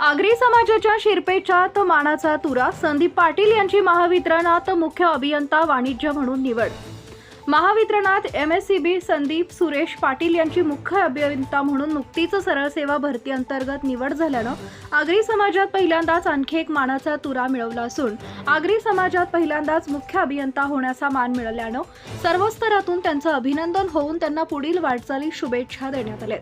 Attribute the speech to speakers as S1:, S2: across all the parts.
S1: आगरी समाजाच्या शिरपेचात मानाचा तुरा संदीप पाटील यांची महावितरणात मुख्य अभियंता वाणिज्य म्हणून निवड. महावितरणात M S C B Sandeep Suresh Patil यांची मुख्य अभियंता म्हणून नुकतीच सरळ सेवा भरती अंतर्गत निवड झाल्यानं आगरी समाजात पहिल्यांदाच आणखी एक मानाचा तुरा मिळवला असून आगरी समाजात पहिल्यांदाच मुख्य अभियंता होण्याचा मान मिळाल्यानं सर्व स्तरातून त्यांचं अभिनंदन होऊन त्यांना पुढील वाटचाली शुभेच्छा देण्यात आल्या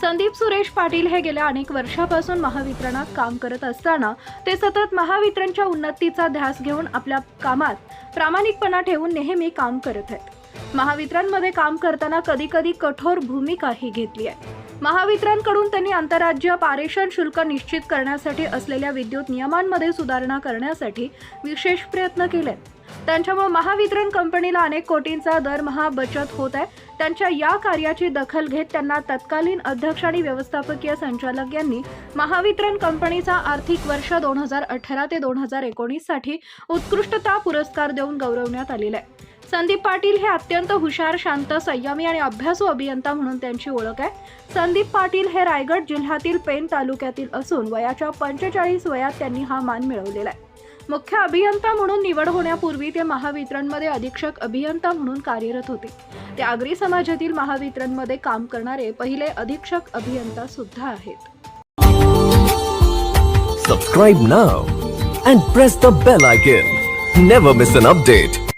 S1: संदीप सुरेश पाटील हे गेल्या अनेक वर्षापासून महावितरणात काम करत असताना ते सतत महावितरणच्या उन्नतीचा ध्यास घेऊन आपल्या कामात प्रामाणिकपणा ठेवून नेहमी काम करत आहेत. महावितरणमध्ये काम करताना कधी कधी कठोर भूमिकाही घेतली आहे. महावितरणकडून त्यांनी आंतरराज्य पारेषण शुल्क निश्चित करण्यासाठी असलेल्या विद्युत नियमांमध्ये सुधारणा करण्यासाठी विशेष प्रयत्न केले. त्यांच्यामुळे महावितरण कंपनीला अनेक कोटींचा दरमहा बचत होत आहे. त्यांच्या या कार्याची दखल घेत त्यांना तत्कालीन अध्यक्ष आणि व्यवस्थापकीय संचालक यांनी महावितरण कंपनीचा आर्थिक वर्ष दोन हजार अठरा ते दोन हजार एकोणीससाठी उत्कृष्टता पुरस्कार देऊन गौरवण्यात आलेला आहे. संदीप पाटील हे अत्यंत हुशार शांत संयमी आणि अभ्यासू अभियंता म्हणून त्यांची ओळख आहे. संदीप पाटील हे रायगड जिल्ह्यातील पेण तालुक्यातील असून वयाच्या पंचेचाळीस वयात त्यांनी हा मान मिळवलेला आहे. मुख्य अभियंता म्हणून निवड होण्यापूर्वी ते महावितरणमध्ये अधीक्षक अभियंता म्हणून कार्यरत होते. ते आगरी समाजातील महावितरणमध्ये काम करणारे पहिले अधीक्षक अभियंता सुद्धा आहेत.
S2: Subscribe now and press the bell icon never miss an update